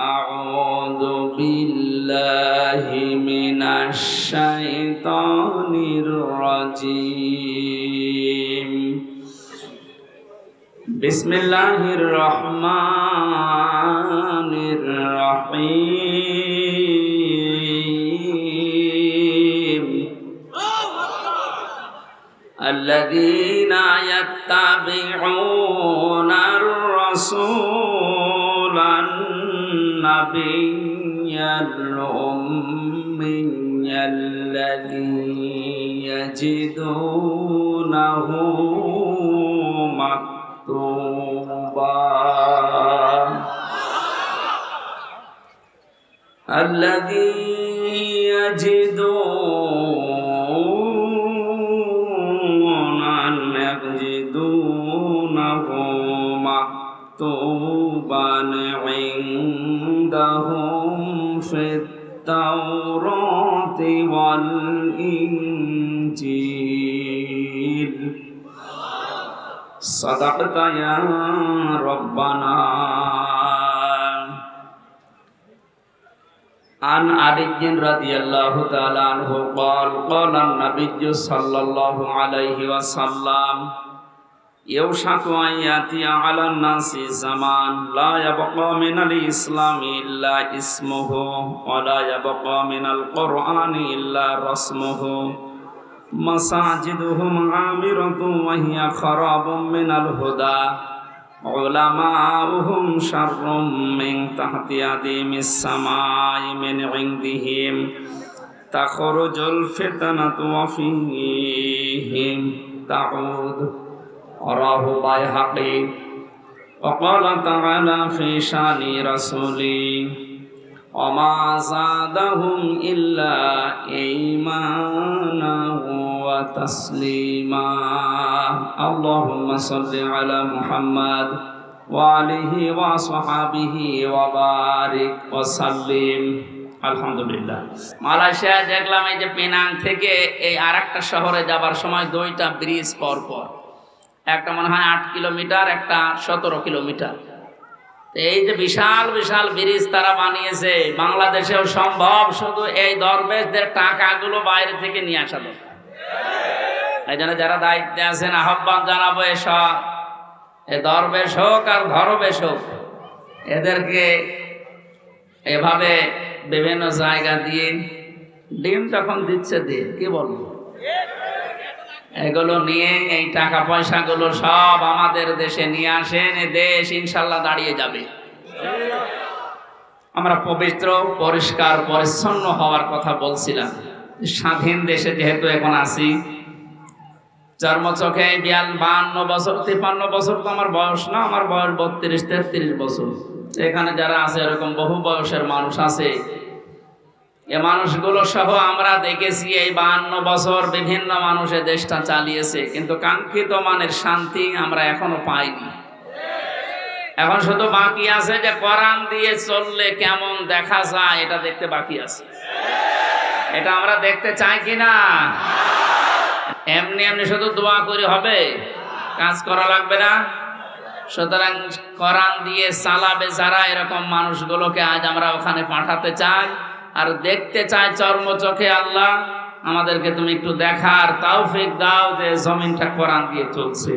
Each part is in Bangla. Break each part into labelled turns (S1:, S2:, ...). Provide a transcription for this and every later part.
S1: أعوذ بالله من الشيطان الرجيم. بسم الله الرحمن الرحيم الذين يتبعون الرسول النبي الأمي الذي يجدونه مكتوبا الذي يجدون التوراة والإنجيل صدقت يا ربنا عن علي رضي الله تعالى عنه قال قال النبي صلى الله عليه وسلم يوشك أن يأتي على الناس زمان لا يبقى من الإسلام إلا اسمه ولا يبقى من القرآن إلا رسمه مساجدهم عامرة وهي خراب من الهدى علماؤهم شر من تحت أديم السماء من عندهم تخرج الفتنة وفيهم تعود رواه بيهقي وقال تعالى في شان رسولي وما زادهم إلا إيمانا وتسليما اللهم صل على محمد وعليه وصحابه وبارك وسلم আলহামদুলিল্লাহ মালয়েশিয়ায় দেখলাম এই যে পেনাং থেকে এই আর একটা শহরে যাবার সময় দুইটা ব্রিজ পর পর একটা মনে হয় আট কিলোমিটার, একটা সতেরো কিলোমিটার। এই যে বিশাল বিশাল ব্রিজ তারা বানিয়েছে, বাংলাদেশেও সম্ভব। শুধু এই দরবেশদের টাকাগুলো বাইরে থেকে নিয়ে আসা দরকার। এই জন্য যারা দায়িত্বে আছেন, আহ্বান জানাব এসব। এ দরবেশ হোক আর ধরবেশ হোক, এদেরকে এভাবে বিভিন্ন জায়গা দিয়ে ডিম যখন দিচ্ছে দিন কি বলব? এগুলো নিয়ে এই টাকা পয়সাগুলো সব আমাদের দেশে নিয়ে আসেন এ দেশ ইনশাল্লাহ দাঁড়িয়ে যাবে। আমরা পবিত্র, পরিষ্কার, পরিচ্ছন্ন হওয়ার কথা বলছিলাম। স্বাধীন দেশে যেহেতু এখন আছি জন্ম চোখে বিয়াল বান্ন বছর, তিপ্পান্ন বছর তো আমার বয়স না, আমার বয়স বত্রিশ, তেত্রিশ বছর। এখানে যারা আছে, এরকম বহু বয়সের মানুষ আছে এ মানুষগুলো সহ আমরা দেখেছি এই বাহান্ন বছর বিভিন্ন মানুষে দেশটা চালিয়েছে, কিন্তু কাঙ্ক্ষিত মানের শান্তি আমরা এখনও পাইনি। এখন শুধু বাকি আছে যে কোরআন দিয়ে চললে কেমন দেখা যায়, এটা দেখতে বাকি আছে। এটা আমরা দেখতে চাই কি না এমনি এমনি শুধু দোয়া করে হবে? কাজ করা লাগবে না? সুতরাং কোরআন দিয়ে চালাবে যারা এরকম মানুষগুলোকে আজ আমরা ওখানে পাঠাতে চাই। আর দেখতে চাই চর্ম চোখে আল্লাহ, আমাদেরকে তুমি একটু দেখার তাওফিক দাও যে জমিনটা কোরআন দিয়ে চলছে।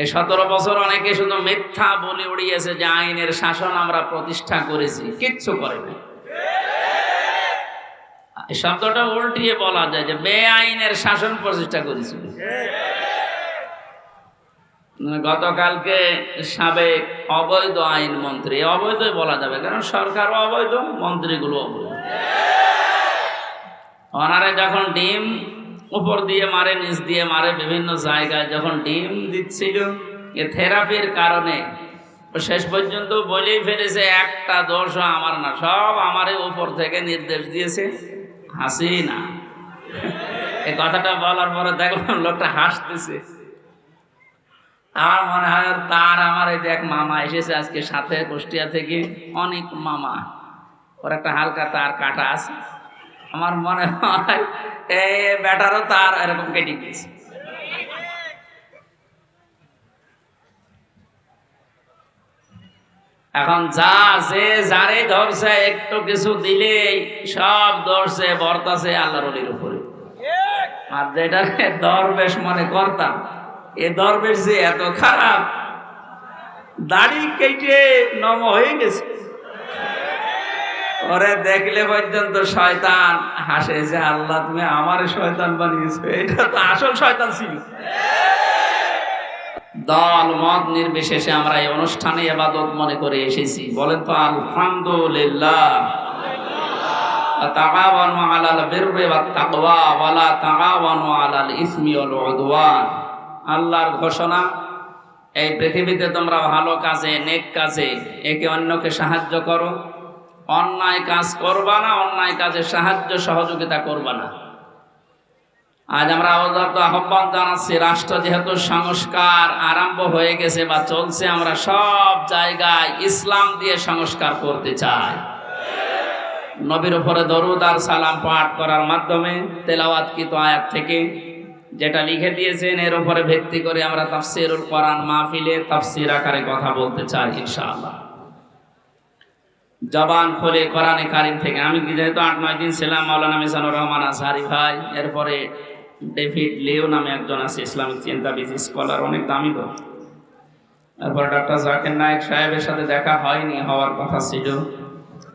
S1: এই সতেরো বছর অনেকে শুধু মিথ্যা বলে উড়িয়েছে যে আইনের শাসন আমরা প্রতিষ্ঠা করেছি, কিচ্ছু করেনি শব্দটা উল্টিয়ে বলা যায় যে বে আইনের শাসন প্রতিষ্ঠা করেছিল। গতকালকে সাবেক অবৈধ আইন মন্ত্রী অবৈধই বলা যাবে, কারণ সরকার অবৈধ, মন্ত্রীগুলো অবৈধ। ওনারে যখন ডিম উপর দিয়ে মারে, নিচ দিয়ে মারে, বিভিন্ন জায়গায় যখন ডিম দিচ্ছিল, এ থেরাপির কারণে শেষ পর্যন্ত বলেই ফেলেছে, একটা দোষ আমার না, সব আমারে উপর থেকে নির্দেশ দিয়েছে হাসি না এ কথাটা বলার পরে দেখলাম লোকটা হাসতেছে। আমার মনে হয় তার আমার এই এক মামা এসেছে আজকে সাথে কুষ্টিয়া থেকে অনেক মামা। ওর একটা হালকা তার কাটা আছে। আমার মনে হয় এই ব্যাটারও তার এরকম কেটে গিয়েছে। এখন যা যে যারে ধরছে, একটু কিছু দিলে সব ধরছে বর্তাছে আল্লাহর উপরে। আর যেটা দরবেশ মনে করতাম এ দরবেশ যে এত খারাপ, দাড়ি কেটে নম হয়ে গেছে। ওরে দেখলে পর্যন্ত শয়তান, হাসে যে আল্লাহ তুমি আমার শয়তান বানিয়েছো, এটা তো আসল শয়তান ছিল। দল, মত নির্বিশেষে আমরা এই অনুষ্ঠানে এবাদত মনে করে এসেছি। বলেন তো, আলহামদুলিল্লাহ। তাআওয়ানু আলাল বিররি ওয়াত তাকওয়া, ওয়ালা তাআওয়ানু আলাল ইসমি ওয়াল উদওয়ান। আল্লাহর ঘোষণা, এই পৃথিবীতে তোমরা ভালো কাজে, নেক কাজে একে অন্যকে সাহায্য করো। অন্যায় কাজ করবা না, অন্যায় কাজে সাহায্য সহযোগিতা করবা না। আজ আমরা আহ্বান জানাচ্ছি, রাষ্ট্র যেহেতু সংস্কার আরম্ভ হয়ে গেছে বা চলছে, আমরা সব জায়গায় ইসলাম দিয়ে সংস্কার করতে চাই। নবীর উপরে দরুদ আর সালাম পাঠ করার মাধ্যমে তেলাওয়াতকৃত আয়াত থেকে যেটা লিখে দিয়েছেন, এর উপরে ভিত্তি করে আমরা তাফসিরুল কোরআন মাহফিলে তাফসির আকারে কথা বলতে চাই, ইনশাআল্লাহ। জবান খোলে কোরআনে কারিম থেকে। আমি যেহেতু আট, নয় দিন ছিলাম, মাওলানা মিজানুর রহমান আজহারি ভাই, এরপরে ডেভিড লিও নামে একজন আছে, ইসলামিক চিন্তাবিদ, স্কলার, অনেক দামি লোক। তারপর ডক্টর জাকির নায়ক সাহেবের সাথে দেখা হয়নি, হওয়ার কথা ছিল।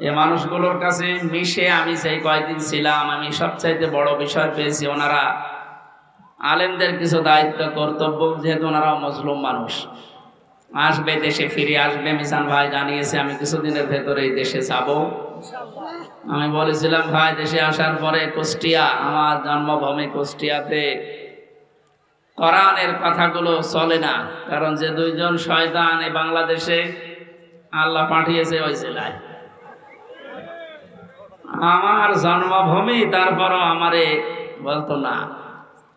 S1: এ মানুষগুলোর কাছে মিশে আমি সেই কয়েকদিন ছিলাম, আমি সবচাইতে বড় বিষয় পেয়েছি, ওনারা আলেমদের কিছু দায়িত্ব, কর্তব্য, যেহেতু ওনারাও মজলুম মানুষ। আসবে, দেশে ফিরে আসবে, মিসান ভাই জানিয়েছে, আমি কিছুদিনের ভেতরে এই দেশে যাব। আমি বলেছিলাম, ভাই, দেশে আসার পরে কুষ্টিয়া, আমার জন্মভূমি কুষ্টিয়াতে। কোরআনের কথাগুলো চলে না, কারণ যে দুইজন শয়তান এই বাংলাদেশে আল্লাহ পাঠিয়েছে ওই জেলায়। আমার জন্মভূমি, তারপরও আমারে বলতো না।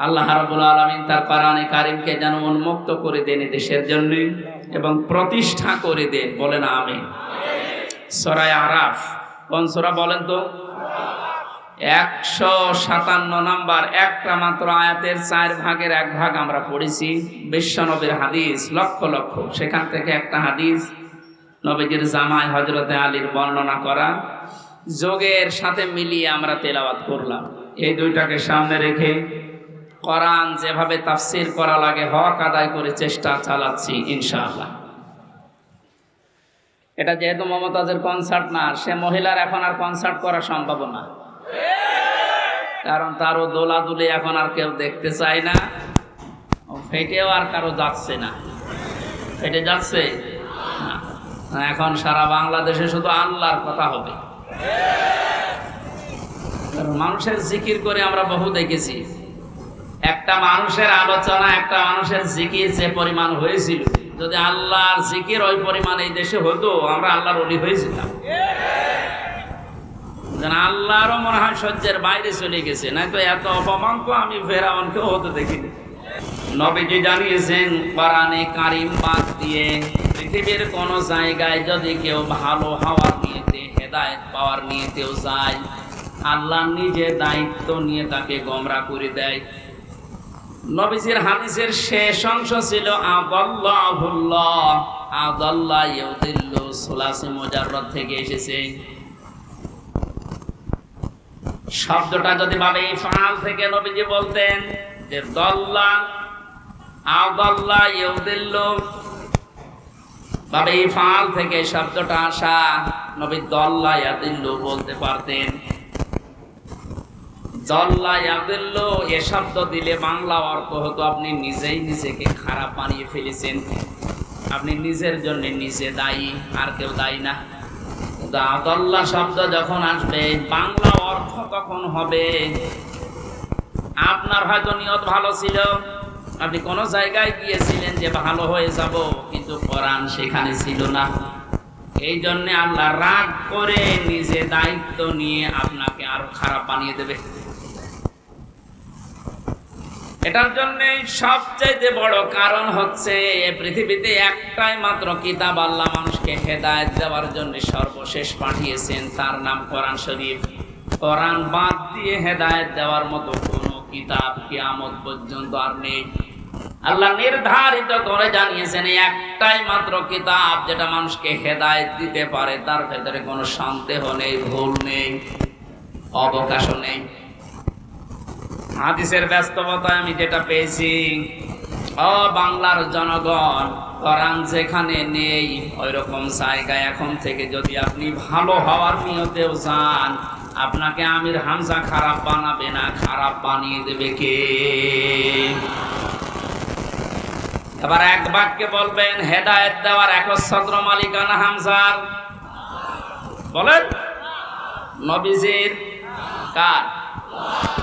S1: আল্লাহ রাব্বুল আলামিন তার কোরআনে কারিমকে যেন উন্মুক্ত করে দেন দেশের জন্য এবং প্রতিষ্ঠা করে দেন। বলেন আমি সরাই আরাফ, কোন সূরা বলেন তো? একশো সাতান্ন নাম্বার, একটা মাত্র আয়াতের চার ভাগের এক ভাগ আমরা পড়েছি। বিশ্বনবীর হাদিস, লক্ষ লক্ষ। সেখান থেকে একটা হাদিস, নবীজির জামাই হজরতে আলীর বর্ণনা করা। যোগের সাথে মিলিয়ে আমরা তেলাওয়াত করলাম। এই দুইটাকে সামনে রেখে কোরআন যেভাবে তাফসির করা লাগে, হক আদায় করে চেষ্টা চালাচ্ছি, ইনশাআল্লাহ। এটা যেহেতু মমতাজের কনসার্ট না, সে মহিলার এখন আর কনসার্ট করা সম্ভব না। কারণ তারও দোলাদুলি এখন আর কেউ দেখতে চায় না। ফেটেও আর কারও যাচ্ছে না। ফেটে যাচ্ছে? এখন সারা বাংলাদেশে শুধু আল্লাহর কথা হবে। মানুষের জিকির করে আমরা বহু দেখেছি। একটা মানুষের আলোচনা, একটা মানুষের জিকির যে পরিমাণ হয়েছিল। যদি আল্লাহর জিকির ওই পরিমাণ এই দেশে হতো, আমরা আল্লাহর অলি হয়েছিলাম যেন আল্লাহরও মনে হয় সহ্যের বাইরে চলে গেছে। নাই তো এত অপমান তো আমি ফেরাউনকেও হতে দেখিনি। নবীজি জানিয়েছেন কোরআনে কারিম বাদ দিয়ে পৃথিবীর কোন জায়গায় যদি কেউ ভালো হওয়ার নিয়েতে, হেদায়েত পাওয়ার নিয়েতেও যায়, আল্লাহ নিজে দায়িত্ব নিয়ে তাকে গমরা করে দেয়। নবীজির হাদিসের শেষ অংশ ছিল থেকে এসেছে। শব্দটা যদি ভাবে ফাল থেকে নবীজি বলতেন যে, দল্লা ভাবে ফাল থেকে শব্দটা আসা, নবী দল্লা ইয়াদিল্লু বলতে পারতেন। জল্লা ইয়াদিল্লু এ শব্দ দিলে বাংলা অর্থ হতো আপনি নিজেই নিজেকে খারাপ বানিয়ে ফেলেছেন। আপনি নিজের জন্য নিজে দায়ী, আর কেউ দায়ী না। আদল্লা শব্দ যখন আসবে, বাংলা অর্থ হবে? আপনার হয়তো নিয়ত ভালো ছিল। আপনি কোনো জায়গায় গিয়েছিলেন যে ভালো হয়ে যাব, কিন্তু কোরআন সেখানে ছিল না। এই জন্যে আল্লাহ রাগ করে নিজে দায়িত্ব নিয়ে আপনাকে আরও খারাপ বানিয়ে দেবে। এটার জন্য সবচাইতে বড় কারণ হচ্ছে পৃথিবীতে একটাই মাত্র কিতাব আল্লাহ মানুষকে হেদায়েত দেওয়ার জন্য সর্বশেষ পাঠিয়েছেন, তার নাম কোরআন শরীফ। কোরআন বাদ দিয়ে হেদায়েত দেওয়ার মতো কোনো কিতাব কিয়ামত পর্যন্ত আর নেই। আল্লাহ নির্ধারিত করে জানিয়েছেন একটাই মাত্র কিতাব যেটা মানুষকে হেদায়েত দিতে পারে, তার ভেতরে কোনো সন্দেহ নেই, ভুল নেই, অবকাশও নেই। হাদিসের ব্যস্ততায় আমি যেটা পেয়েছি ও বাংলার জনগণ কোরআন যেখানে নেই ওই রকম জায়গায় এখন থেকে যদি আপনি ভালো হওয়ার নিয়তেও যান, আপনাকে আমির হামজা খারাপ বানাবে না, খারাপ বানিয়ে দেবে কে? এবার এক বাক্যে বলবেন, হেদায়েত দেওয়ার একচ্ছত্র মালিকানা হামজার। বলেন। নবীজির কার?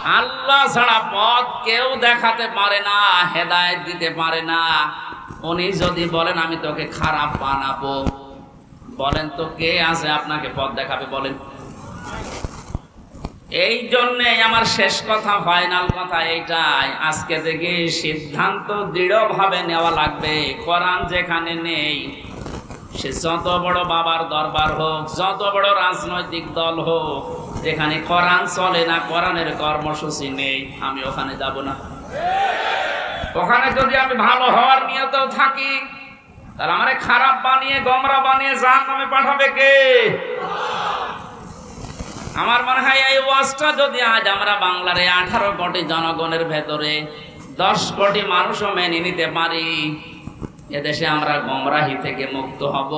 S1: আল্লাহ ছাড়া পথ কেউ দেখাতে পারে না, হেদায়েত দিতে পারে না। উনি যদি বলেন, আমি তোকে খারাপ বানাবো। বলেন তো কে আছে আপনাকে পথ দেখাবে, বলেন। এই জন্যে আমার শেষ কথা, ফাইনাল কথা এইটাই। আজকে থেকে সিদ্ধান্ত দৃঢ়ভাবে নেওয়া লাগবে। কোরআন যেখানে নেই, সে যত বড় বাবার দরবার হোক, যত বড় রাজনৈতিক দল হোক যেখানে কোরআন চলে না, কোরআনের কর্মসূচি নেই, আমি ওখানে যাব না। ওখানে যদি আমি ভালো হওয়ার নিয়তেও থাকি, তাহলে আমার খারাপ বানিয়ে, গমরা বানিয়ে জাহান নামে পাঠাবে কে? আমার মনে হয় এই ওয়াজটা যদি আজ আমরা বাংলার এই আঠারো কোটি জনগণের ভেতরে দশ কোটি মানুষও মেনে নিতে পারি, এদেশে আমরা গমরাহি থেকে মুক্ত হব।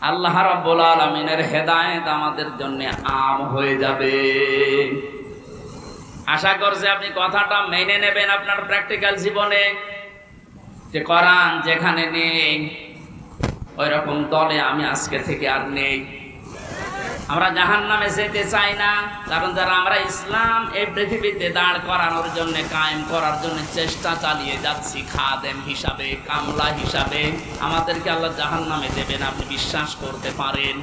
S1: আল্লাহ রাব্বুল আলামিনের হেদায়েত আমাদের জন্য আম হয়ে যাবে। আশা করছি আপনি কথাটা মেনে নেবেন আপনার প্র্যাকটিক্যাল জীবনে। যে কোরআন যেখানে নেই ওই রকম দলে আমি আজকে থেকে আর নেই। আমরা জাহান নামে যেতে চাই না, কারণ যারা আমরা ইসলাম এই পৃথিবীতে দাঁড় করানোর জন্য, কায়েম করার জন্য চেষ্টা চালিয়ে যাচ্ছি, খাদেম হিসাবে, কামলা হিসাবে। আমাদেরকে আল্লাহ জাহান নামে দেবেন, আপনি বিশ্বাস করতে পারেন।